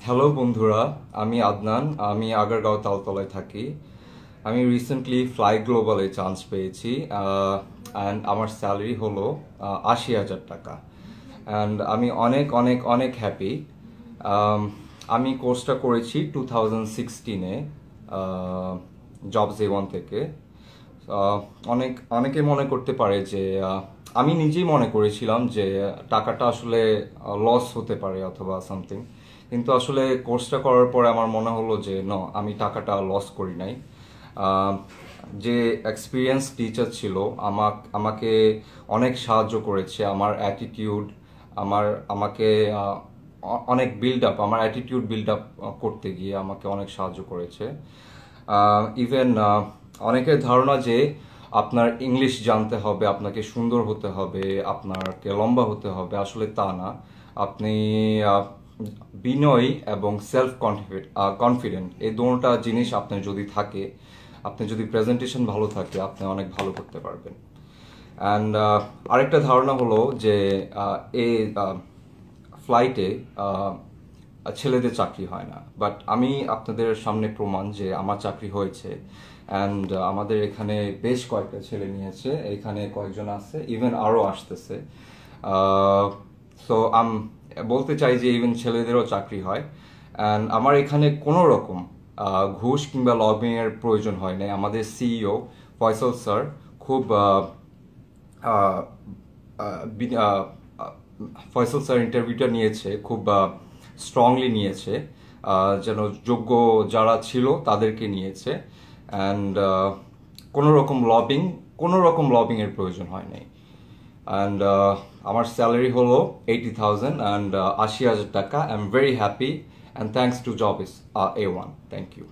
Hello বন্ধুরা। আমি আদনান। আমি আগারগাঁও তালতলায় থাকি। আমি রিসেন্টলি ফ্লাই গ্লোবালে চান্স পেয়েছি অ্যান্ড আমার স্যালারি হলো আশি হাজার টাকা। অ্যান্ড আমি অনেক অনেক অনেক হ্যাপি আমি কোর্সটা করেছি টু থাউজেন্ড সিক্সটিনে এ ওয়ান থেকে। অনেক, অনেকে মনে করতে পারে যে আমি নিজেই মনে করেছিলাম যে, টাকাটা আসলে লস হতে পারে অথবা সামথিং কিন্তু আসলে কোর্সটা করার পরে আমার মনে হলো যে, ন, আমি টাকাটা লস করি নাই। যে এক্সপিরিয়েন্স টিচার ছিল, আমাক, আমাকে অনেক সাহায্য করেছে, আমার অ্যাটিটিউড আমার, আমাকে অনেক বিল্ড আপ আমার অ্যাটিটিউড বিল্ড আপ করতে গিয়ে আমাকে অনেক সাহায্য করেছে। ইভেন অনেকের ধারণা যে আপনার ইংলিশ জানতে হবে, আপনাকে সুন্দর হতে হবে, আপনাকে লম্বা হতে হবে, আসলে তা না। আপনি বিনয়ী এবং সেলফ কনফিডেন্ট এই দুটা জিনিস আপনার যদি থাকে, আপনি যদি প্রেজেন্টেশন ভালো থাকে, আপনি অনেক ভালো করতে পারবেন। অ্যান্ড আরেকটা ধারণা হলো যে এই ফ্লাইটে ছেলেদের চাকরি হয় না। বাট আমি আপনাদের সামনে প্রমাণ যে আমার চাকরি হয়েছে। অ্যান্ড আমাদের এখানে বেশ কয়েকটা ছেলে নিয়েছে। এখানে কয়েকজন আছে ইভেন আরও আসতেছে। সো আম বলতে চাই যে ইভেন ছেলেদেরও চাকরি হয়। অ্যান্ড আমার এখানে কোনো রকম ঘুষ কিংবা লবিং এর প্রয়োজন হয় নাই। আমাদের সিইও ফয়সল স্যার খুব ফয়সল স্যার ইন্টারভিউটা নিয়েছে, খুব স্ট্রংলি নিয়েছে যেন যোগ্য যারা ছিল তাদেরকে নিয়েছে। অ্যান্ড কোনো রকম লবিং কোনো রকম লবিং এর প্রয়োজন হয় নাই। অ্যান্ড আমার স্যালারি হলো এইটি থাউজেন্ড অ্যান্ড আশি হাজার টাকা। I am very happy and thanks to job is A one thank you